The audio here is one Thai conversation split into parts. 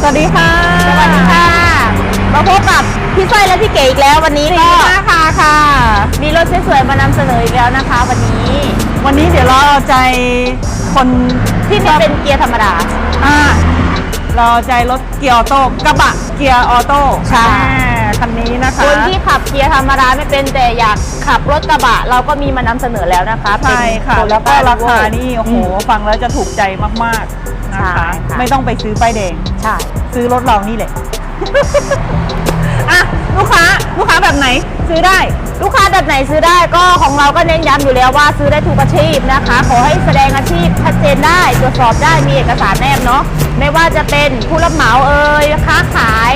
สวัสดีค่ะ สวัสดีค่ะ มาพบกับพี่สร้อยและพี่เก๋อีกแล้ววันนี้สีก็มาค่ะค่ะ มีรถสวยๆมานำเสนออีกแล้วนะคะ วันนี้ วันนี้เดี๋ยวเราเอาใจคนที่ไม่เป็นเกียร์ธรรมดาอ่าเราเอาใจรถเกียร์ออโต้กระบะเกียร์ออโต้ใช่อ่าคันนี้นะคะคนที่ขับเกียร์ธรรมดาไม่เป็นแต่อยากขับรถกระบะ เราก็มีมานำเสนอแล้วนะคะใช่ค่ะเป็นแล้วก็ Toyota ราคา Vivo นี่โอ้โหอืมฟังแล้วจะถูกใจมากๆ นะใช่คะค่ะ ไม่ต้องไปซื้อป้ายแดง ใช่ ซื้อรถเรานี่แหละ อะลูกค้าลูกค้าแบบไหน ซื้อได้ ลูกค้าแบบไหนซื้อได้ก็ของเราก็เน้นย้ำอยู่แล้วว่าซื้อได้ทุกอาชีพนะคะ ขอให้แสดงอาชีพชัดเจนได้ตรวจสอบได้มีเอกสารแนบเนาะไม่ว่าจะเป็นผู้รับเหมาเอ่ยค้าขาย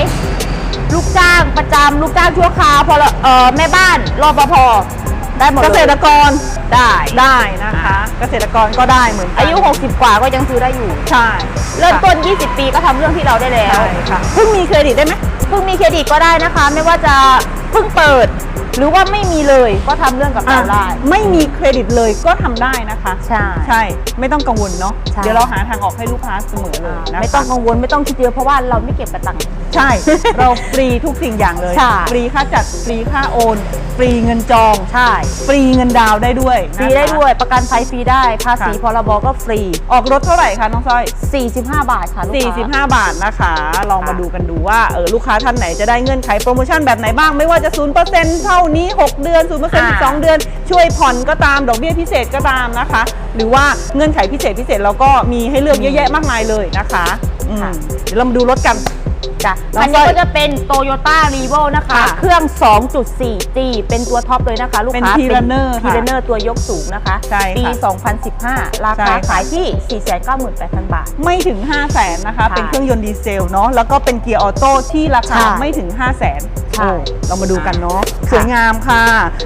ลูกจ้างประจำลูกจ้างชั่วคราวพอเอ่อแม่บ้านรปภ ได้หมดเกเลยษตรกรได้ได้นะคะ เกษตรกรก็ได้เหมือนกันอายุ 60 กว่าก็ยังซื้อได้อยู่ ใช่ เริ่มต้น 20 ปีก็ทำเรื่องที่เราได้แล้วใช่ค่ะเพิ่งมีเครดิตได้ไหมเพิ่งมีเครดิตก็ได้นะคะ ไม่ว่าจะเพิ่งเปิด หรือว่าไม่มีเลยก็ทำเรื่องกับเราได้อะไม่มีเครดิตเลยก็ทำได้นะคะ ใช่ ใช่ ไม่ต้องกังวลเนาะใช่ เดี๋ยวเราหาทางออกให้ลูกค้าเสมอเลยนะคะ ไม่ต้องกังวลไม่ต้องคิดเยอะเพราะว่าเราไม่เก็บกระตังค์ ใช่ เราฟรีทุกสิ่งอย่างเลยใช่ฟรีค่าจัด ฟรีค่าโอน ฟรีเงินจอง ใช่ ฟรีเงินดาวน์ได้ด้วยฟรีได้ด้วยประกันภัยฟรีได้ ภาษีค่ะ พรบก็ฟรี ออกรถเท่าไหร่คะน้องสร้อย 45 บาทค่ะลูกค้า 45 บาทนะคะ ลองมาค่ะ ดูกันดูว่าเออลูกค้าท่านไหนจะได้เงื่อนไขโปรโมชั่นแบบไหนบ้าง ไม่ว่าจะ 0%เท่านี้ 6 เดือน 0% 12 เดือน ช่วยผ่อนก็ตาม ดอกเบี้ยพิเศษก็ตามนะคะ หรือว่าเงื่อนไขพิเศษพิเศษเราก็มีให้เลือกเยอะแยะมากมายเลยนะคะอืมค่ะเดี๋ยวเรามาดูรถกัน จ้ะน้องอันนี้สร้อย ก็จะเป็น Toyota r e v o นะคะ ค่ะเครื่อง 2.4G เป็นตัวท็อปเลยนะคะ ลูกเป็นค้า T-Runner ทีค่ะเรนเนอร์ตัวยกสูงนะคะ ใช่ปีค่ะ2015 ราใช่คาค่ะ ขายที่ 498,000 บาท ไม่ถึง 5 0 0แสนนะคะใช่เป็นเครื่องยนต์ดีเซลเนาะ แล้วก็เป็นเกียร์ออโต้ที่ราคาใช่ไม่ถึง 5 0 0แสนใช่เรามาดูกันเนาะ ค่ะสวยงามค่ะ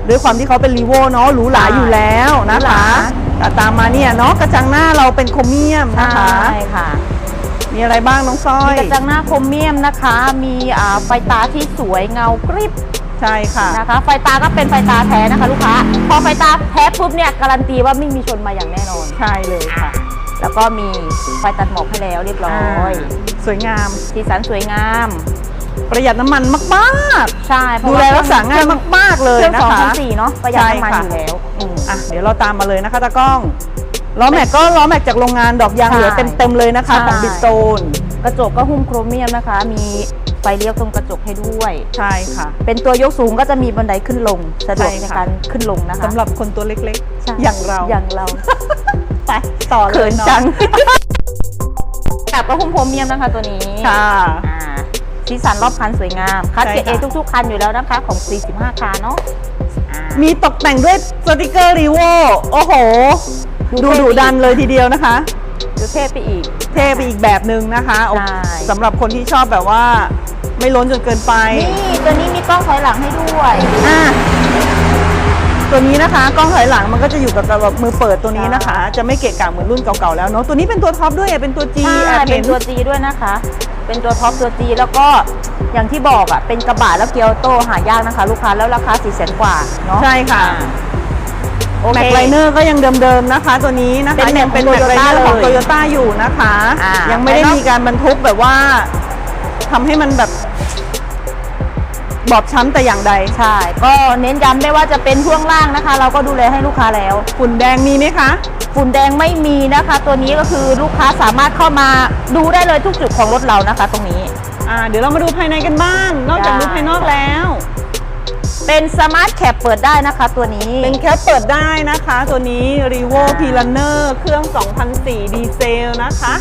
ด้วยความที่เขาเป็นรีโวเนาะ หรูหราใช่อยู่แล้วนะหรูหคะราแต่ตามมาเนี่ยเนาะ กระจังหน้าเราเป็นโครเมียมนะคะ ใช่ค่ะ มีอะไรบ้างน้องสร้อมียกระจังหน้าโครเมียมนะคะ มีอ่าไฟตาที่สวยเงากริบใช่ค่ะนะคะ ไฟตาก็เป็นไฟตาแท้นะคะ ลูกค้า พอไฟตาแท้ปุ๊บเนี่ยการันตีว่าไม่มีชนมาอย่างแน่นอน ใช่เลยค่ะ แล้วก็มีไฟตัดหมอกให้แล้วเรียบร้อย สวยงาม สีสันสวยงาม ประหยัดน้ำมันมากใช่เพๆดูราะแลว่ารักษาง่ายมาก ๆ เลยเครื่องนะสองคะพันสี่เนาะประหยัดน้ำมันใช่ค่ะอยู่แล้วอืมอะเดี๋ยวเราตามมาเลยนะคะตากล้อง ล้อแม็กก็ล้อแม็กจากโรงงานดอกยางใช่เหลือเต็มๆเลยนะคะใช่ของบิสโตนกระจกก็หุ้มโครเมียมนะคะ มีไฟเลี้ยวตรงกระจกให้ด้วยใช่ค่ะ เป็นตัวยกสูงก็จะมีบันไดขึ้นลงสะดวกใช่ในค่ะการขึ้นลงนะคะสำหรับคนตัวเล็กใช่ๆอย่างเราอย่างเราไปต่อเลยเขินเนาะจังกับก็หุ้มโครเมียมนะคะตัวนี้ค่ะอ่าสีสันรอบคันสวยงามคัดใช่เกรดเอค่ะทุกๆคันอยู่แล้วนะคะของ 45คันเนาะอ่ามีตกแต่งด้วยสติกเกอร์รีโวโอ้โห ดูดูเท่ดุไปอีกดันเลยทีเดียวนะคะ ดูเท่ไปอีก เท่ไปอีกแบบหนึ่งนะคะโอ้ใช่ สำหรับคนที่ชอบแบบว่า ไม่ล้นจนเกินไป นี่ตัวนี้มีกล้องถอยหลังให้ด้วยอะตัวนี้นะคะกล้องถอยหลังมันก็จะอยู่กับแบบมือเปิดตัวนี้นะคะ จะไม่เกะกะเหมือนรุ่นเก่าๆแล้วเนาะตัวนี้เป็นตัวท็อปด้วยอะเป็นตัว G ใช่แอบเป็เห็นนตัว G ด้วยนะคะ เป็นตัวท็อปตัว G แล้วก็อย่างที่บอกอะเป็นกระบะแล้วเกียร์ออโต้หายากนะคะ ลูกค้าแล้วราคา4 0 0 0 0กว่าเนาะ ใช่ค่ะโอเค แม็กไลเนอร์ก็ยังเดิมๆนะคะ ตัวนี้นะคะเป็นแม็ยักงเป็นของแม็กไลเนอร์ Toyota ของเลยโตโยต้าอยู่นะคะอ่ายัยังไม่ได้แล้วมีการบรรทุกแบบว่าทำให้มันแบบบอบช้ำแต่อย่างใด ใช่ ก็เน้นย้ำได้ว่าจะเป็นพ่วงล่างนะคะ เราก็ดูแลให้ลูกค้าแล้ว ฝุ่นแดงมีไหมคะ ฝุ่นแดงไม่มีนะคะ ตัวนี้ก็คือลูกค้าสามารถเข้ามาดูได้เลยทุกจุดของรถเรานะคะ ตรงนี้ อ่า เดี๋ยวเรามาดูภายในกันบ้าง นอกจากได้ดูภายนอกแล้ว เป็นสมาร์ทแคปเปิดได้นะคะตัวนี้เป็นแคปเปิดได้นะคะ ตัวนี้ r e v o อ่า p l a n n e r เครื่อง 2004 ดีเซลนะคะ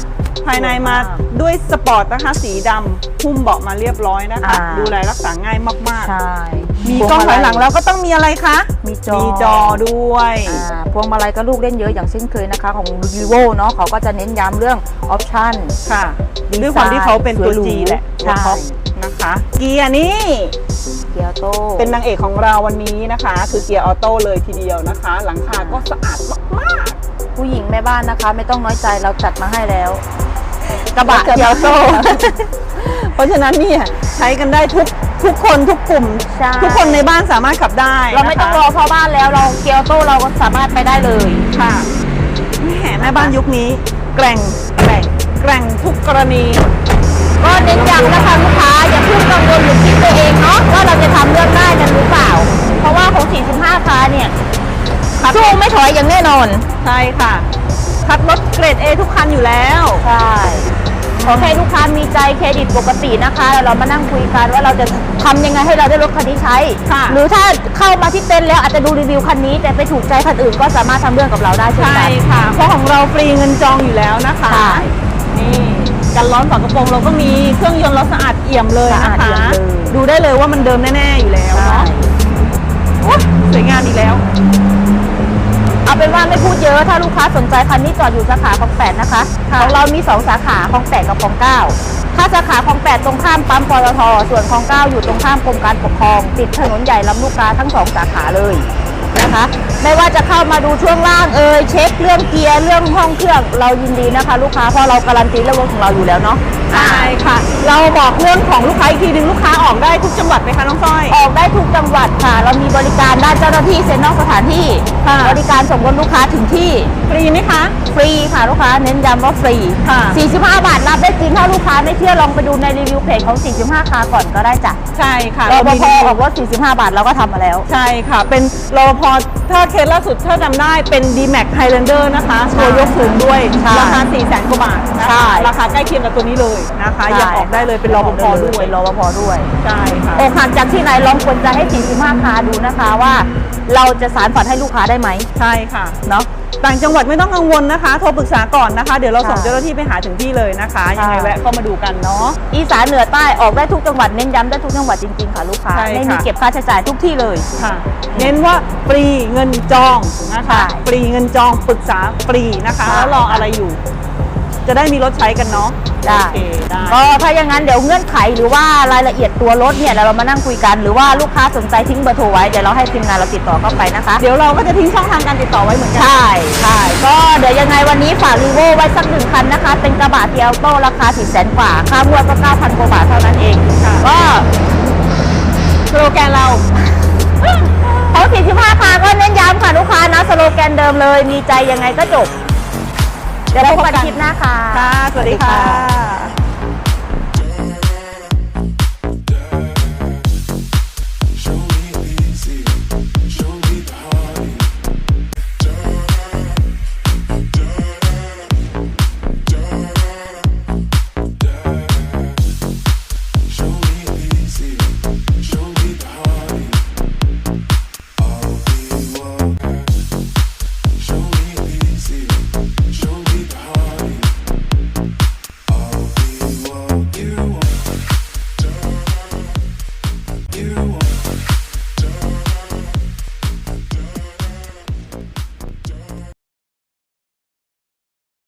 ภายในมาสวยมากด้วยสปอร์ตนะคะ สีดำหุ้มเบาะมาเรียบร้อยนะคะอ่าดูแลรักษาง่ายมากใช่ๆมีกล้องถอยหลังแล้วก็ต้องมีอะไรคะ มีจอมีจอด้วยอ่าพวงมาลัยก็ลูกเล่นเยอะอย่างเช่นเคยนะคะ ของ vivo เนาะเขาก็จะเน้นย้ำเรื่องออปชั่นค่ะดีไซน์ด้วยความที่เขาเป็นตัวสวยหรู G แหละตัวใช่ท็อปนะคะ เกียร์นี่เกียร์โต้เป็นนางเอกของเราวันนี้นะคะ คือเกียร์ออโต้เลยทีเดียวนะคะ หลังคาก็สะอาดมากผู้หญิงแม่บ้านนะคะ ไม่ต้องน้อยใจเราจัดมาให้แล้ว กระบะเกียร์ออโต้เพราะฉะนั้นเนี่ยใช้กันได้ทุกทุกคนทุกกลุ่มใช่ทุกคนในบ้านสามารถขับได้ เราไม่ต้องรอพ่อบ้านแล้วเราเกียร์โต้เราก็สามารถไปได้เลยค่ะแหมแม่บ้านยุคนี้ แกร่งแกร่งแกร่งทุกกรณี ก็เน้นย้ำนะคะลูกค้าอย่าเพิ่งกังวลหรือคิดตัวเองเนาะว่าเราจะทำเรื่องได้กันหรือเปล่า เพราะว่าของ 45คาเนี่ยสู้ไม่ถอยอย่างแน่นอน ใช่ค่ะ คัดรถเกรด A ทุกคันอยู่แล้ว ใช่ ขอแค่ลูกค้ามีใจเครดิตปกตินะคะแล้วเรามานั่งคุยกันว่าเราจะทำยังไงให้เราได้รถคันนี้ใช้ ค่ะหรือถ้าเข้ามาที่เต็นท์แล้วอาจจะดูรีวิวคันนี้ แต่ไปถูกใจคันอื่นก็สามารถทำเรื่องกับเราได้เช่นใช่กัน ค่ะ เพราะของเราฟรีเงินจองอยู่แล้วนะคะ ใช่ นี่ กันร้อนฝากระโปรงเราก็มีเครื่องยนต์เราสะอาดเอี่ยมเลยสะอานะดเอี่คะยมเลย ดูได้เลยว่ามันเดิมแน่ๆอยู่แล้วเนาะโอ๊ยสวยงามอีกแล้ว เอาเป็นว่าไม่พูดเยอะถ้าลูกค้าสนใจคันนี้จอดอยู่สาขาของแปดนะคะค่ะของเรามี2สาขาของแปดกับของเก้าถ้าสาขาของแปดตรงข้ามปั๊มปตทส่วนของเก้าอยู่ตรงข้ามกรมการปกครอง ติดถนนใหญ่ลำลูกกาทั้งสองสาขาเลย นะคะ ไม่ว่าจะเข้ามาดูช่วงล่างเอ่ยเช็คเรื่องเกียร์เรื่องห้องเครื่องเรายินดีนะคะ ลูกค้าเพราะเราการันตีเรื่องรถของเราอยู่แล้วเนาะใช่ค่ะ เราบอกเรื่องของลูกค้าอีกทีหนึงลูกค้าออกได้ทุกจังหวัดไหมคะน้องสร้อย ออกได้ทุกจังหวัดค่ะ เรามีบริการด้านเจ้าหน้าที่เซ็นนอกสถานที่ ค่ะ บริการส่งรถลูกค้าถึงที่ ฟรีไหมคะ ฟรีค่ะลูกค้าเน้นย้ำว่าฟรี ค่ะ 45 บาทรับได้จริงถ้าลูกค้าไม่เชื่อลองไปดูในรีวิวเพจของ 45คาก่อนก็ได้จ้ะใช่ค่ะรปมีภออกรถ45 บาทเราก็ทำมาแล้ว ใช่ค่ะ เป็นรปภถ้าเคสล่าสุดถ้าจำได้เป็น d m a x Highlander นะคะตัวยกสูงด้วย ใช่ราคา 4 0 0 0 0 0กว่าบาทนะใช่ คะราคาใกล้เคียงกับตัวนี้เลยนะคะใช่ยังออกได้เลยเป็นรปภด้วยเป็นรปภด้วย ใช่ค่ะ อกหักจากที่ไหนลองควรจะให้45คาดูนะคะว่า เราจะสารฝันให้ลูกค้าได้ไหมใช่ค่ะ เนาะ ต่างจังหวัดไม่ต้องกังวลนะคะ โทรปรึกษาก่อนนะคะ เดี๋ยวเราส่งค่ะเจ้าหน้าที่ไปหาถึงที่เลยนะคะใช่ยังไงแวะก็มาดูกันเนาะ อีสานเหนือใต้ออกได้ทุกจังหวัดเน้นย้ำได้ทุกจังหวัดจริงๆค่ะลูกค้า ใช่ค่ะ ไม่มีเก็บค่าใช้จ่ายทุกที่เลย ค่ะ เน้นว่าฟรีเงินจองนะคะ ใช่ฟรีเงินจองปรึกษาฟรีนะคะใช่ แล้วรออะไรอยู่ จะได้มีรถใช้กันเนาะได้ โอเคได้ก็ถ้าอย่างนั้นเดี๋ยวเงื่อนไขหรือว่ารายละเอียดตัวรถเนี่ยเดี๋ยวเรามานั่งคุยกันหรือว่าลูกค้าสนใจทิ้งเบอร์โทรไว้เดี๋ยวเราให้ทีมงานเราติดต่อเข้าไปนะคะ เดี๋ยวเราก็จะทิ้งช่องทางการติดต่อไว้เหมือนกัใช่ใช่ก็เดี๋ยวยังไงวันนี้ฝากรีโวไว้สักหนึ่งคันนะคะ เป็นกระบะเทียโต้ราคา4 0 0 0 0 0กว่า ค่างวดก็ 9,000กว่าบาทเท่านั้นเองค่ะ ก็สโลแกนเรา เขา45ค่ะก็เน้นย้ำค่ะลูกค้านะสโลแกนเดิมเลย มีใจยังไงก็จบ เดี๋ยวเราพบกันคลิปหน้าค่ะ ค่ะ สวัสดีค่ะ